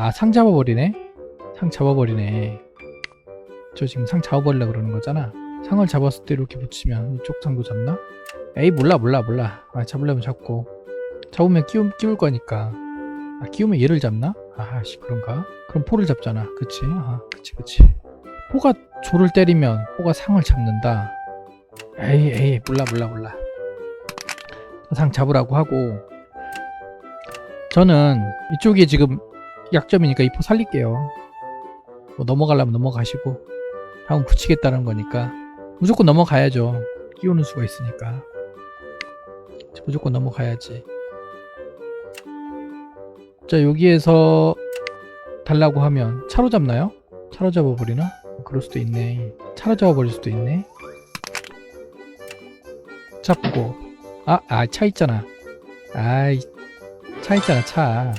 아, 상 잡아버리네? 상 잡아버리네. 저 지금 상 잡아버리려고 그러는 거잖아. 상을 잡았을 때 이렇게 붙이면 이쪽 상도 잡나? 에이, 몰라, 몰라, 몰라. 아, 잡으려면 잡고. 잡으면 끼우, 끼울 거니까. 아, 끼우면 얘를 잡나? 아씨, 그런가? 그럼 포를 잡잖아. 그치? 아, 그치, 그치. 포가 조를 때리면 포가 상을 잡는다. 에이, 에이, 몰라, 몰라, 몰라. 상 잡으라고 하고. 저는 이쪽이 지금 약점이니까 이포 살릴게요. 뭐 넘어가려면 넘어가시고. 한번 붙이겠다는 거니까. 무조건 넘어가야죠. 끼우는 수가 있으니까. 무조건 넘어가야지. 자, 여기에서 달라고 하면 차로 잡나요? 차로 잡아버리나? 그럴 수도 있네. 차로 잡아버릴 수도 있네. 잡고. 아, 아, 차 있잖아. 아이, 차 있잖아, 차.